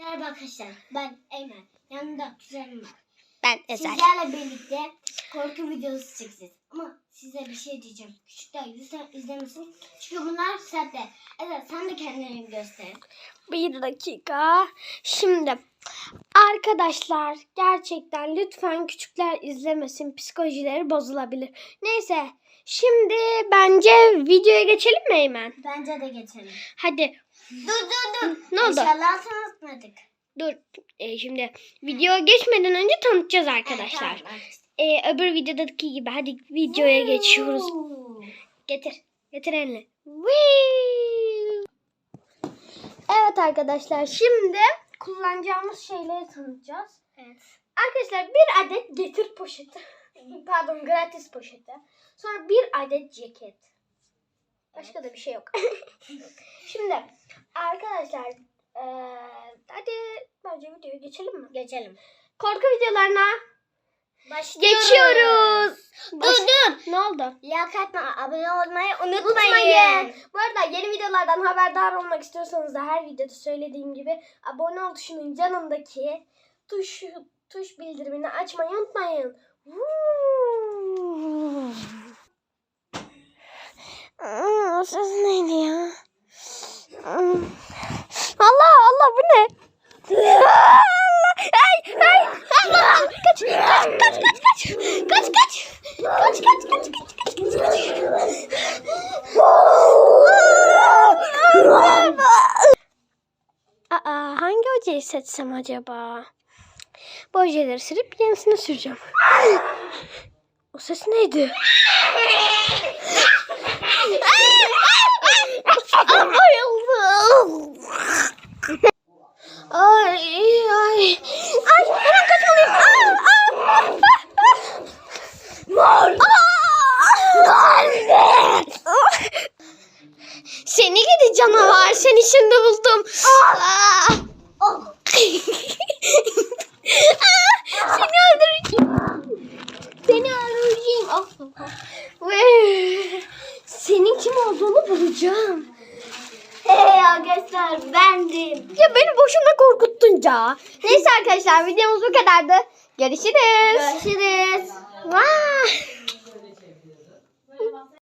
Merhaba arkadaşlar. Ben Eymen. Yanımda kuzenim var. Ben Ezel. Sizlerle birlikte korku videosu çekeceğiz. Ama size bir şey diyeceğim. Küçükler lütfen izlemesin. Çünkü bunlar sahte. Evet sen de kendini göster. Bir dakika. Şimdi arkadaşlar gerçekten lütfen küçükler izlemesin. Psikolojileri bozulabilir. Neyse. Şimdi bence videoya geçelim mi Eymen? Bence de geçelim. Hadi Dur dur dur. Ne oldu? İnşallah tanıtmadık. dur. Ee, şimdi videoya geçmeden önce tanıtacağız arkadaşlar. Evet, tamam. Ee, öbür videodaki gibi hadi videoya geçiyoruz. Oo. Getir. Getir elini. Evet arkadaşlar şimdi kullanacağımız şeyleri tanıtacağız. Evet. Arkadaşlar bir adet getir poşeti. Pardon gratis poşeti. Sonra bir adet ceket. Başka da bir şey yok. Şimdi arkadaşlar eee, hadi bence videoya geçelim mi? Geçelim. Korku videolarına Başlıyoruz. geçiyoruz. Dur Baş- dur. Ne oldu? Like atma, abone olmayı unutmayın. Unutmayın. Bu arada yeni videolardan haberdar olmak istiyorsanız da her videoda söylediğim gibi abone ol tuşunun yanındaki tuş tuş bildirimini açmayı unutmayın. Woo! Aa, O ses neydi ya? Aa, Allah Allah bu ne? Allah! Ay ay Allah! Kaç kaç kaç kaç kaç kaç kaç kaç kaç kaç kaç Aa, hangi hocayı seçsem acaba? Bu hocaları sürüp yenisini süreceğim. O ses neydi? Canavar. Seni şimdi buldum. Aa. Aa, Seni öldüreceğim. Seni öldüreceğim. Ve senin kim olduğunu bulacağım. Hey arkadaşlar bendim. Ya beni boşuna korkuttunca. Neyse arkadaşlar videomuz bu kadardı. Görüşürüz. Görüşürüz. Vay.